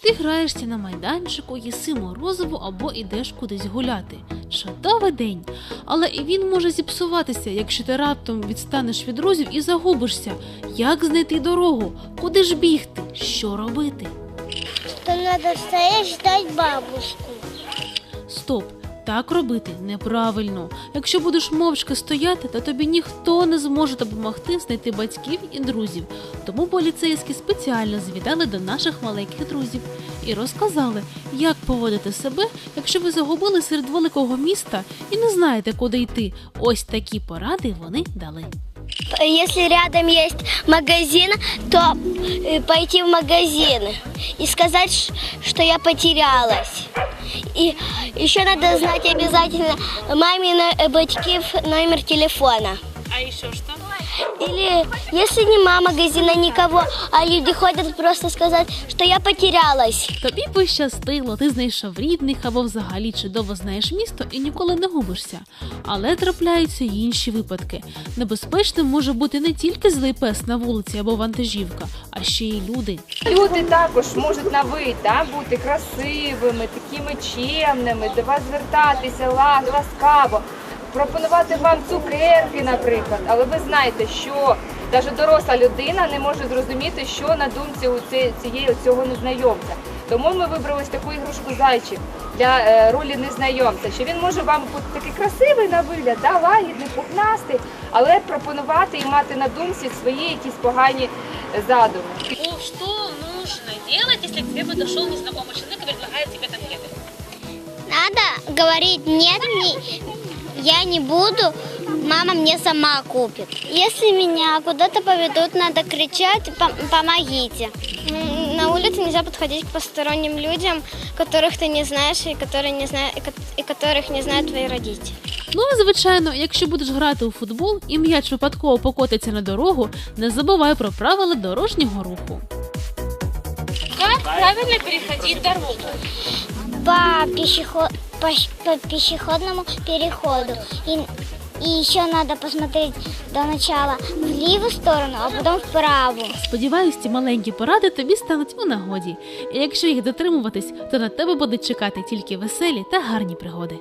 Ти граєшся на майданчику, їси морозиво або йдеш кудись гуляти. Чудовий день. Але і він може зіпсуватися, якщо ти раптом відстанеш від друзів і загубишся. Як знайти дорогу? Куди ж бігти? Що робити? То треба ждать бабушку. Стоп, так робити неправильно. Якщо будеш мовчки стояти, то тобі ніхто не зможе допомогти знайти батьків і друзів. Тому поліцейські спеціально завітали до наших маленьких друзів і розказали, як поводити себе, якщо ви загубили серед великого міста і не знаєте, куди йти. Ось такі поради вони дали. Если рядом есть магазин, то э, пойти в магазин и сказать, что я потерялась. И еще надо знать обязательно мамин батьки батькив номер телефона. А ще що? Или если нема магазина никого, а люди ходят просто сказать, что я потерялась. Тобі пощастило, ти знайшов рідних або взагалі чудово знаєш місто і ніколи не губишся. Але трапляються й інші випадки. Небезпечним може бути не тільки злий пес на вулиці або вантажівка, а ще й люди. Люди також можуть на вид да, бути красивими, такими чемними, до вас звертатися ла- ласкаво, пропонувати вам цукерки, наприклад. Але ви знаєте, що навіть доросла людина не може зрозуміти, що на думці у ці- цієї цього незнайомця. Тому ми вибрали ось таку ігрушку зайчик для е, ролі незнайомця, що він може вам бути такий красивий на вигляд, да, лагідний, пухнастий, але пропонувати і мати на думці свої якісь погані задуми. Что нужно делать, если к тебе подошел незнакомый человек и предлагает тебе конфеты? Надо говорить нет, не- я не буду, мама мне сама купит. Если меня куда-то поведут, надо кричать «Пом- «помогите». На улице нельзя подходить к посторонним людям, которых ты не знаешь и, которые не зна- и ко- и которых не знают твои родители. Ну і звичайно, якщо будеш грати у футбол і м'яч випадково покотиться на дорогу, не забувай про правила дорожнього руху. Як правильно переходити дорогу? По, пешеход, по, по пешеходному переходу. И, и еще надо посмотреть до начала в левую сторону, а потом вправо. Сподіваюсь, ці маленькі поради тобі стануть у нагоді. І якщо їх дотримуватись, то на тебе будуть чекати тільки веселі та гарні пригоди.